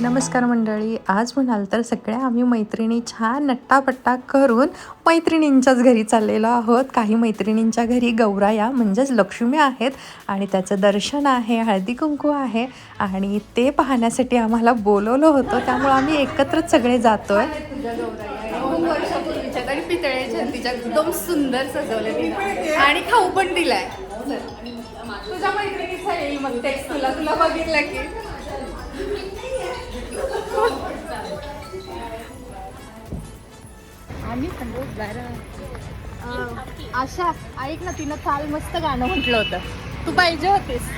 नमस्कार मंडळी आज म्हणाल तर सगळ्या आम्ही मैत्रिणी छान नट्टापट्टा करून मैत्रिणींच्याच घरी चाललेलो आहोत. काही मैत्रिणींच्या घरी गौराया म्हणजेच लक्ष्मी आहेत आणि त्याचं दर्शन आहे हळदी कुंकू आहे आणि ते पाहण्यासाठी आम्हाला बोलवलं होतं. त्यामुळं आम्ही एकत्रच सगळे पितळेच्या तिच्या एकदम सुंदर सजवले आणि खाऊ पण दिलाय. तुझ्या मैत्रिणीचा येईल मग तेच तुला तुला बघितलं की. आशा ऐक ना तिनं काल मस्त गाणं म्हटलं होतं. तू पाहिजे होतीस.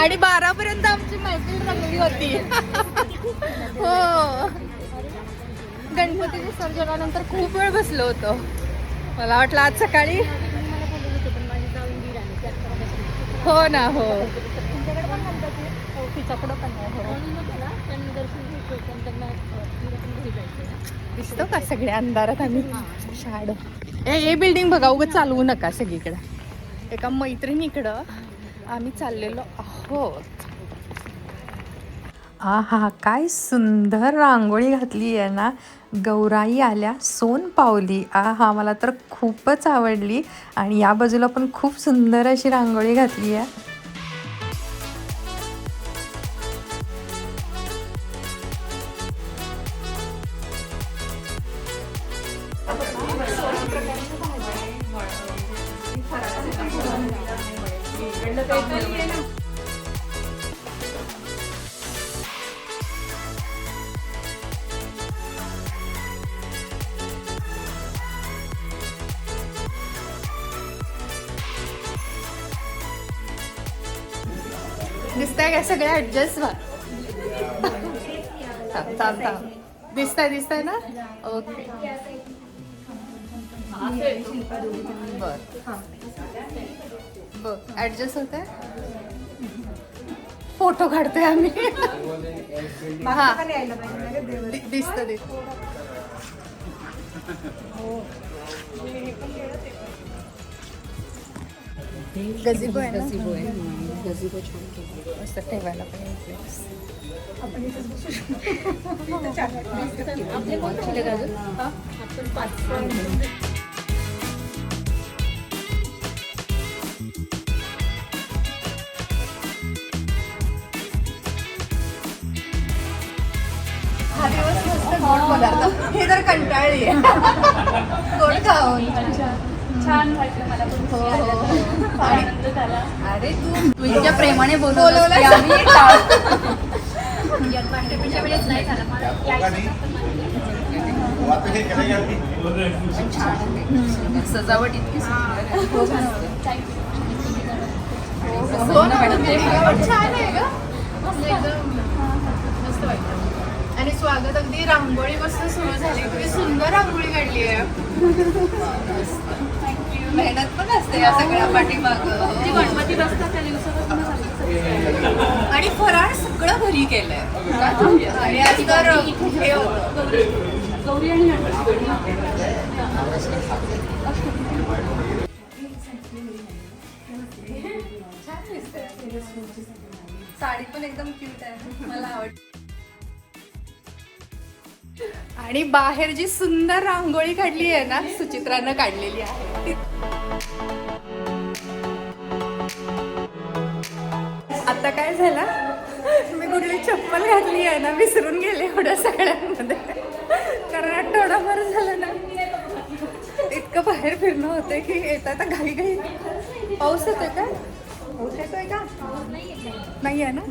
आणि बारा पर्यंत आमची मैत्रीण रंगली होती. हो. गणपती विसर्जनानंतर खूप वेळ बसलो होतो. मला वाटलं आज सकाळी हो ना हो. तिच्याकडं पण हो. दिसतो का सगळ्या अंधारात आम्ही? शाड. ए हे बिल्डिंग बघा उगं चालवू नका सगळीकडं. एका मैत्रिणीकडं आम्ही चाललेलो आहोत. आहा काय सुंदर रांगोळी घातली आहे ना. गौराई आल्या सोन पावली. आहा मला तर खूपच आवडली. आणि या बाजूला पण खूप सुंदर अशी रांगोळी घातली आहे. दिसतंय काय सगळे ऍडजस्ट व्हा थांब थांब थांब. दिसतंय दिसतंय ना? ओके बर बर ऍडजस्ट होत फोटो काढतोय आम्ही. हा. दिसतं दिसतं. गझिबो आहे ना? मस्त ठेवायला पण एक place. हा? हा दिवस मस्त गोड पदार्थ. हे तर कंटाळली आहे. गोड खाऊन. छान वाटलं मला पण हो, तुम्ही हो. आल्यात. खूप आनंद झाला अरे तू तुझ्या प्रेमाने बोलवलं की सजावट इतकी हो. ना, मॅडम. छान आहे वाटतं आणि स्वागत अगदी रांगोळी मस्त सुरू झाली. तुम्ही सुंदर रांगोळी काढली आहे. मेहनत पण असते या सगळ्या पाठीमाग. गणपती बसतात त्या दिवसापासून. आणि फराळ सगळं घरी केलंय. आणि आज तर हे होतं. गौरी आणि साडी पण एकदम क्यूट आहे. मला आवडते. आणि बाहेर जी सुंदर रांगोळी काढली आहे ना सुचित्रानं काढलेली आहे आता काय झालं? मी कुठली चप्पल घातली आहे ना विसरून गेले एवढ्या सगळ्यांमध्ये. कारण आठवडाभर झालं ना. इतकं बाहेर फिरणं होतंय की येत आता घाई घाई. पाऊस येतोय का? पाऊस येतोय का? नाही आहे ना?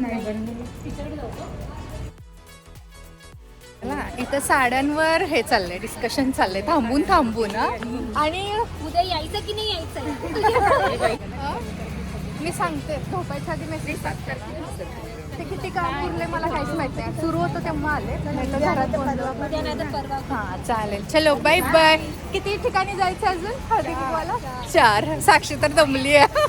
चला, इथं साड्यांवर हे चाललंय डिस्कशन चाललंय. थांबून थांबून. आणि उद्या यायचं की नाही यायचं मी सांगते झोपायच्या आधी मेसेज ते किती काम उरले मला काहीच माहीत नाही. सुरू होतं तेव्हा आले नाही तर घरात बंद. उद्या नाही तर परवा हा चालेल. चलो बाय बाय किती ठिकाणी जायचं अजून? हळदी कुंकवाला? चार. साक्षी तर दमली आहे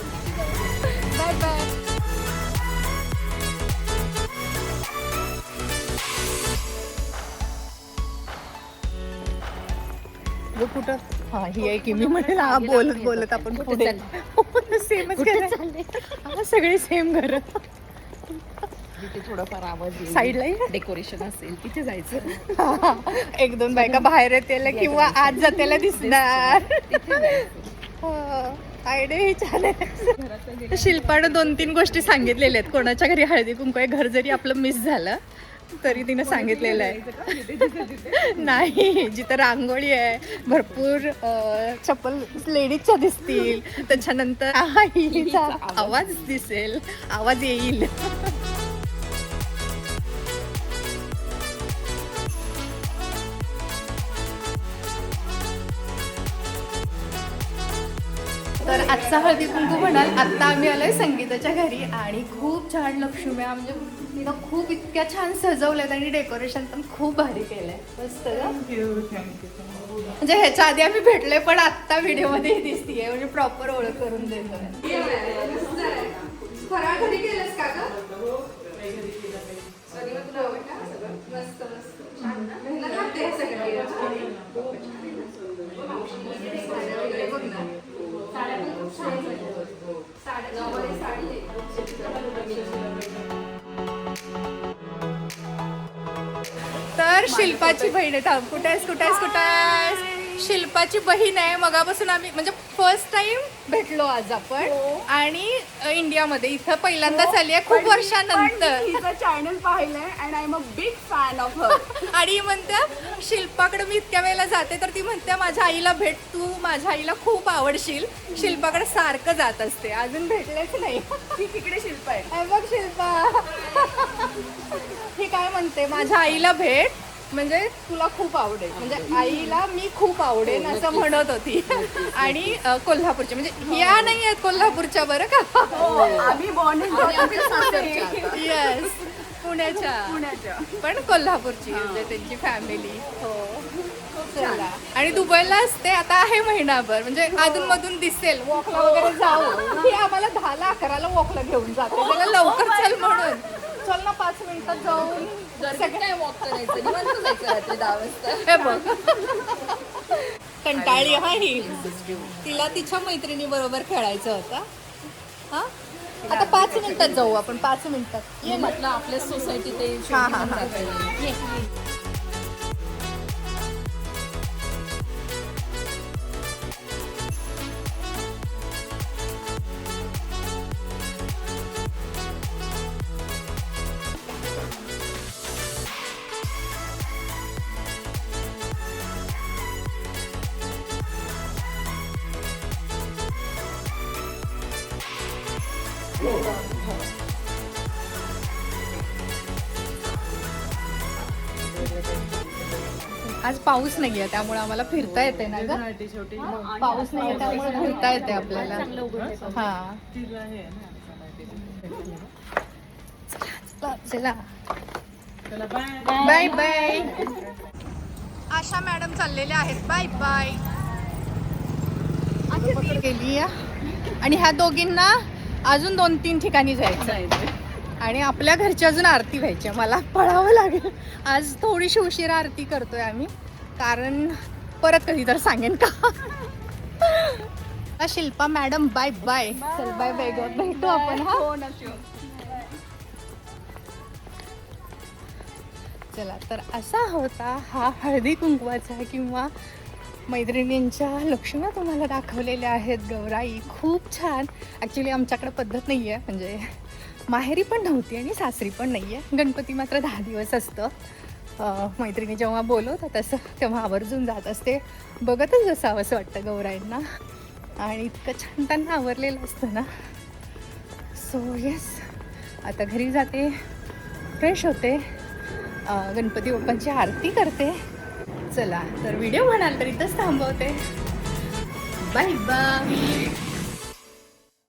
हा आहे की मी म्हणेल हा बोलत बोलत आपण पुढे सेमच सगळी सेम घर. तिथे थोडंफार आवाज. साईडला. डेकोरेशन असेल तिथे जायचं. एक दोन बायका बाहेर येतेला किंवा आज जातेला दिसणार. आयडिया ही आहे. शिल्पानं दोन तीन गोष्टी सांगितलेल्या आहेत. कोणाच्या घरी हळदी कुंकू घर जरी आपलं मिस झालं तरी तिनं सांगितलेलं आहे. नाही जिथं रांगोळी आहे भरपूर चप्पल लेडीजच्या दिसतील. त्याच्यानंतर आवाज दिसेल. आवाज येईल. तर आजचा हळदी कुंकू म्हणाल आत्ता आम्ही आलोय संगीताच्या घरी आणि खूप छान लक्ष्म्या म्हणजे तिनं खूप इतक्या छान सजवल्यात आणि डेकोरेशन पण खूप भारी केलंय. मस्त? म्हणजे ह्याच्या आधी आम्ही भेटलोय पण आत्ता व्हिडिओमध्ये दिसतीये. म्हणजे प्रॉपर ओळख करून देतोय. फराळ घरी केलंस का ग? मस्त मस्त. साड्या पण खूप छान साड्या साडी तर शिल्पाची बहीण आहे थांब. कुठे आहेस कुठे आहेस कुठे आहेस शिल्पाची बहीण आहे. मगापासून आम्ही म्हणजे फर्स्ट टाइम भेटलो आज आपण. आणि अ, इंडियामध्ये. इथं पहिल्यांदाच आली आहे खूप वर्षानंतर. चॅनल पाहिलंय and I am a big fan of her आणि ही म्हणते शिल्पाकडे मी इतक्या वेळेला जाते तर ती म्हणते माझ्या आईला भेट तू माझ्या आईला खूप आवडशील. शिल्पाकडे सारखं जात असते. अजून भेटलेच नाही. ती तिकडे शिल्प आहे. हे बघ शिल्पा. ही काय म्हणते माझ्या आईला भेट म्हणजे तुला खूप आवडेल. म्हणजे आईला मी खूप आवडेल असं म्हणत होती. आणि अ, कोल्हापूरची. म्हणजे या नाही आहेत कोल्हापूरच्या बरं का? आम्ही बॉन्ड येस पुण्याच्या. पुण्याच्या. पण कोल्हापूरची म्हणजे त्यांची फॅमिली हो. चला आणि दुबईला असते आता आहे महिनाभर. म्हणजे अधून मधून दिसेल. वॉकला वगैरे जाऊ. ती आम्हाला दहाला अकराला वॉकला घेऊन जाते. त्याला लवकर चल म्हणून. चल ना पाच मिनिटात जाऊन. सगळं वॉक करायचं? निवांत जायचं रात्री दहा वाजता. हे बघ. कंटाळी हा ही. तिला तिच्या मैत्रिणी बरोबर खेळायचं होतं. हा? आता पाच मिनिटात जाऊ आपण पाच मिनिटात. ये म्हटलं आपल्या सोसायटी ते हा, हा, हा. आज पाऊस नाहीये त्यामुळे आम्हाला फिरता येते ना ग? पाऊस नाहीये त्यामुळे फिरता येते आपल्याला. हा. चला बाय बाय आशा मॅडम चाललेल्या आहेत. बाय बाय गेली आणि ह्या दोघींना अजून दोन तीन ठिकाणी जायचं आणि आपल्या घरची अजून आरती व्हायची. मला पळावं लागेल. आज थोडीशी उशिरा आरती करतोय आम्ही. कारण परत कधी तर सांगेन का? शिल्पा मॅडम बाय बाय चल बाय बाय ग. भेटू आपण हा? चला तर असा होता हा हळदी कुंकवाचा किंवा मैत्रिणींच्या लक्षणं तुम्हाला दाखवलेल्या आहेत गौराई. खूप छान. ॲक्च्युली आमच्याकडं पद्धत नाही आहे म्हणजे माहेरी पण नव्हती आणि सासरी पण नाही आहे गणपती मात्र दहा दिवस असतं. मैत्रिणी जेव्हा बोलवतात तसं तेव्हा आवर्जून जात असते. बघतच असावं असं वाटतं गौराईंना. आणि इतकं छान त्यांना आवरलेलं असतं ना. सो येस आता घरी जाते फ्रेश होते. गणपती बाप्पांची आरती करते. चला तर व्हिडिओ म्हणाल तर इथंच थांबवते. Bye bye